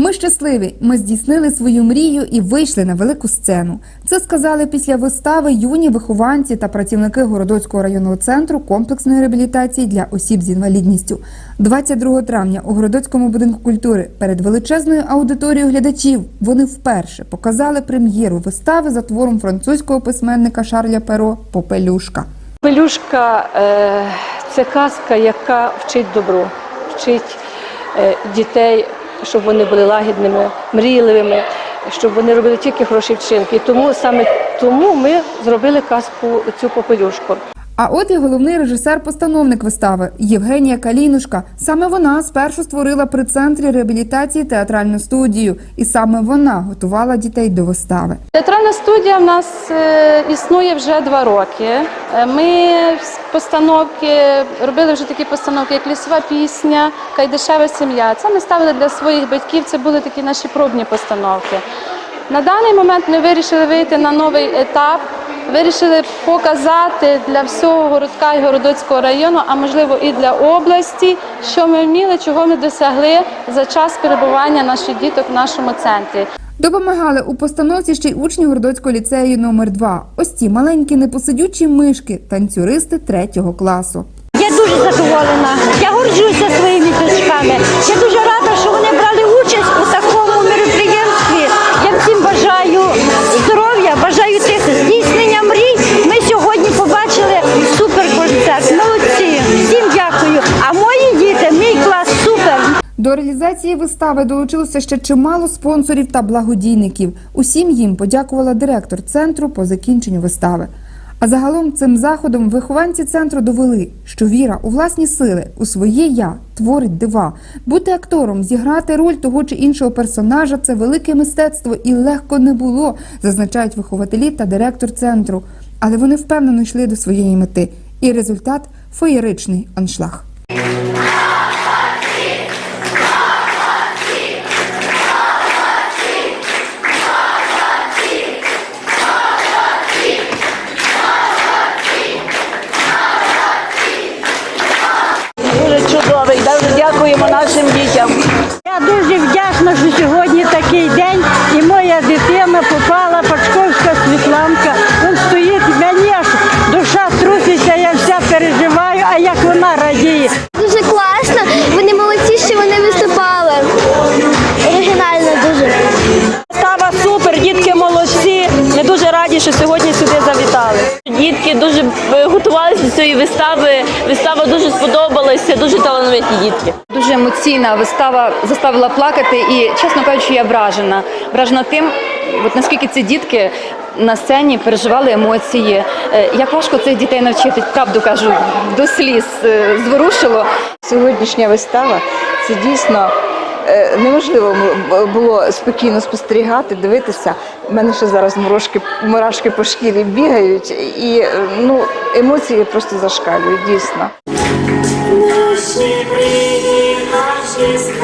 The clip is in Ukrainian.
Ми щасливі. Ми здійснили свою мрію і вийшли на велику сцену. Це сказали після вистави юні вихованці та працівники Городоцького районного центру комплексної реабілітації для осіб з інвалідністю. 22 травня у Городоцькому будинку культури перед величезною аудиторією глядачів вони вперше показали прем'єру вистави за твором французького письменника Шарля Перо Попелюшка. Пелюшка е, це казка, яка вчить добру, вчить е, дітей, щоб вони були лагідними, мрійливими, щоб вони робили тільки хороші вчинки. Тому саме тому ми зробили казку цю попелюшку. А от і головний режисер-постановник вистави Євгенія Калінушка. Саме вона спершу створила при центрі реабілітації театральну студію, і саме вона готувала дітей до вистави. Театральна студія в нас е, існує вже два роки. Е, Ми постановки робили вже такі постановки, як лісова пісня, Кайдашева сім'я. Це ми ставили для своїх батьків. Це були такі наші пробні постановки. На даний момент ми вирішили вийти на новий етап. Вирішили показати для всього городка і городоцького району, а можливо і для області, що ми вміли, чого ми досягли за час перебування наших діток в нашому центрі. Допомагали у постановці ще й учні Городоцького ліцею номер 2 Ось ці маленькі непосидючі мишки, танцюристи третього класу. Я дуже задоволена. Я горджуся своїми дочками. До реалізації вистави долучилося ще чимало спонсорів та благодійників. Усім їм подякувала директор центру по закінченню вистави. А загалом цим заходом вихованці центру довели, що віра у власні сили, у своє я творить дива. Бути актором, зіграти роль того чи іншого персонажа це велике мистецтво і легко не було, зазначають вихователі та директор центру. Але вони впевнено йшли до своєї мети. І результат феєричний аншлаг. Дитина Пачковська Світланка. Він стоїть, мені аж душа труситься, я вся переживаю, а як вона радіє. Дуже класно. Вони молодці, що вони виступали. Оригінально дуже. Става супер, дітки молодці. Ми дуже раді, що сьогодні сюди завітали. Дітки дуже е, цієї вистави. Вистава дуже сподобалася, дуже талановиті дітки. Дуже емоційна вистава заставила плакати, і чесно кажучи, я вражена. Вражена тим, от наскільки ці дітки на сцені переживали емоції. Е, Як важко цих дітей навчити, правду кажу, до сліз е, зворушило. Сьогоднішня вистава це дійсно неможливо було спокійно спостерігати, дивитися. У мене ще зараз мурашки, мурашки по шкірі бігають, і е, ну, емоції просто зашкалюють, дійсно. Наші наші